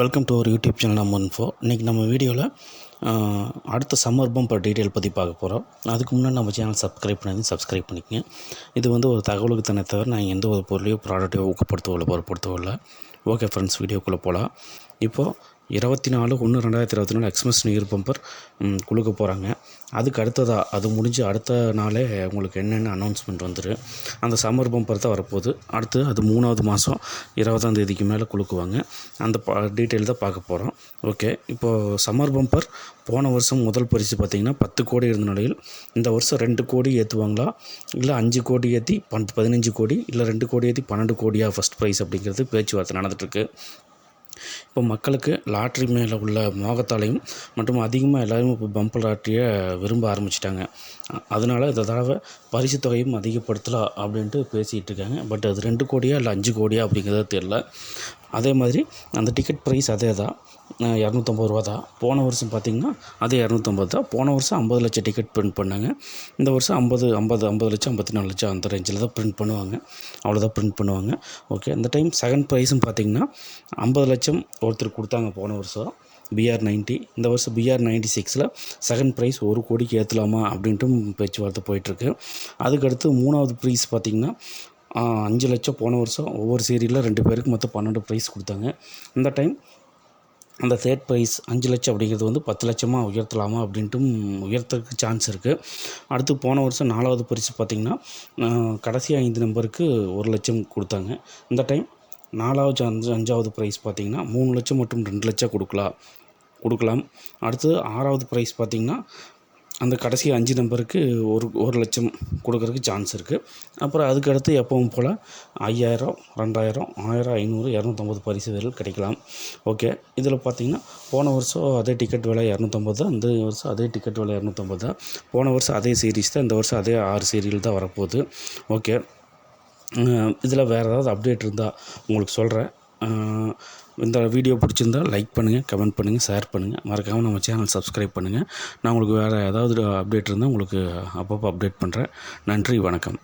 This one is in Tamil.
வெல்கம் டு ஒரு யூடியூப் சேனல் நம்ம இன்ஃபோ இன்றைக்கி நம்ம வீடியோவில் அடுத்த சம்மர்பம் இப்போ டீட்டெயில் பற்றி பார்க்க போகிறோம் அதுக்கு முன்னாடி நம்ம சேனல் சப்ஸ்கிரைப் பண்ணி சப்ஸ்கிரைப் பண்ணிக்கங்க. இது வந்து ஒரு தகவலுக்கு தானே தவிர நான் எந்த ஒரு பொருளையோ ப்ராடக்ட்டையோ ஊக்கப்படுத்தவோ இல்லை பொருட்படுத்தவோ இல்லை. ஓகே ஃப்ரெண்ட்ஸ் வீடியோக்குள்ளே போகலாம் இப்போது இருபத்தி நாலு ஒன்று ரெண்டாயிரத்தி இருபத்தி நாலு எக்ஸ்பிரஸ் நீர் பம்பர் கொடுக்க போகிறாங்க அதுக்கு அடுத்ததாக அது முடிஞ்சு அடுத்த நாளே உங்களுக்கு என்னென்ன அனௌன்ஸ்மெண்ட் வந்துடும் அந்த சம்மர் பம்பர் தான் வரப்போகுது. அடுத்து அது மூணாவது மாதம் இருபதாம் தேதிக்கு மேலே கொடுக்குவாங்க அந்த பா டீட்டெயில் தான் பார்க்க போகிறோம் ஓகே இப்போது சம்மர் பம்பர் போன வருஷம் முதல் பரிசு பார்த்திங்கன்னா பத்து கோடி இருந்த நிலையில் இந்த வருஷம் ரெண்டு கோடி ஏற்றுவாங்களா இல்லை அஞ்சு கோடி ஏற்றி பன் பதினஞ்சு கோடி இல்லை ரெண்டு கோடி ஏற்றி பன்னெண்டு கோடியாக ஃபஸ்ட் ப்ரைஸ் அப்படிங்கிறது பேச்சுவார்த்தை நடந்துகிட்ருக்கு இப்போ மக்களுக்கு லாட்ரி மேலே உள்ள மோகத்தாலையும் மற்றும் அதிகமாக எல்லோரும் இப்போ பம்பர் லாட்ரியை விரும்ப ஆரம்பிச்சிட்டாங்க. அதனால் இந்த தடவை பரிசு தொகையும் அதிகப்படுத்தலாம் அப்படின்ட்டு பேசிகிட்டு இருக்காங்க. பட் அது ரெண்டு கோடியா இல்லை அஞ்சு கோடியா அப்படிங்கிறது தெரில அதே மாதிரி அந்த டிக்கெட் ப்ரைஸ் அதே தான். இரநூத்தம்பது ரூபா தான். போன வருஷம் பார்த்திங்கன்னா அதே இரநூத்தம்பது தான். போன வருஷம் ஐம்பது லட்சம் டிக்கெட் பிரிண்ட் பண்ணாங்க. இந்த வருஷம் ஐம்பது ஐம்பது ஐம்பது லட்சம் ஐம்பத்தி நாலு லட்சம் அந்த ரேஞ்சில் தான் பிரிண்ட் பண்ணுவாங்க. அவ்வளோதான் பிரிண்ட் பண்ணுவாங்க. ஓகே இந்த டைம் செகண்ட் ப்ரைஸும் பார்த்திங்கன்னா ஐம்பது லட்சம் ஒருத்தர் கொடுத்தாங்க போன வருஷம். பிஆர் நைன்ட்டி இந்த வருஷம் பிஆர் நைன்ட்டி சிக்ஸில் செகண்ட் ப்ரைஸ் ஒரு கோடிக்கு ஏற்றலாமா அப்படின்ட்டும் பேச்சுவார்த்தை போயிட்டுருக்கு அதுக்கடுத்து மூணாவது ப்ரைஸ் பார்த்திங்கன்னா அஞ்சு லட்சம் போன வருஷம் ஒவ்வொரு சீரியலில் ரெண்டு பேருக்கு மொத்தம் பன்னெண்டு ப்ரைஸ் கொடுத்தாங்க. இந்த டைம் அந்த தேர்ட் ப்ரைஸ் அஞ்சு லட்சம் அப்படிங்கிறது வந்து பத்து லட்சமாக உயர்த்தலாமா அப்படின்ட்டும் உயர்த்துறதுக்கு சான்ஸ் இருக்குது அடுத்து போன வருஷம் நாலாவது பரிசு பார்த்திங்கன்னா கடைசி ஐந்து நம்பருக்கு ஒரு லட்சம் கொடுத்தாங்க. இந்த டைம் நாலாவது அஞ்சு அஞ்சாவது ப்ரைஸ் பார்த்திங்கன்னா மூணு லட்சம் மற்றும் ரெண்டு லட்சம் கொடுக்கலாம் கொடுக்கலாம். அடுத்து ஆறாவது ப்ரைஸ் பார்த்திங்கன்னா அந்த கடைசி அஞ்சு நம்பருக்கு ஒரு ஒரு லட்சம் கொடுக்கறதுக்கு சான்ஸ் இருக்குது அப்புறம் அதுக்கு அடுத்து எப்பவும் போல் ஐயாயிரம் ரெண்டாயிரம் ஆயிரம் ஐநூறு இரநூத்தம்பது பரிசுகள் கிடைக்கலாம். ஓகே இதில் பார்த்தீங்கன்னா போன வருஷம் அதே டிக்கெட் விலை இரநூத்தம்பது தான். இந்த வருஷம் அதே டிக்கெட் விலை இரநூத்தம்பது தான். போன வருஷம் அதே சீரீஸ் தான். இந்த வருஷம் அதே ஆறு சீரியல் தான் வரப்போகுது. ஓகே இதில் வேறு ஏதாவது அப்டேட் இருந்தால் உங்களுக்கு சொல்கிறேன் இந்த வீடியோ பிடிச்சிருந்தா லைக் பண்ணுங்கள் கமெண்ட் பண்ணுங்கள் ஷேர் பண்ணுங்கள் மறக்காமல் நம்ம சேனல் சப்ஸ்கிரைப் பண்ணுங்கள் நான் உங்களுக்கு வேறு ஏதாவது அப்டேட் இருந்தால் உங்களுக்கு அப்பப்போ அப்டேட் பண்ணுறேன் நன்றி வணக்கம்.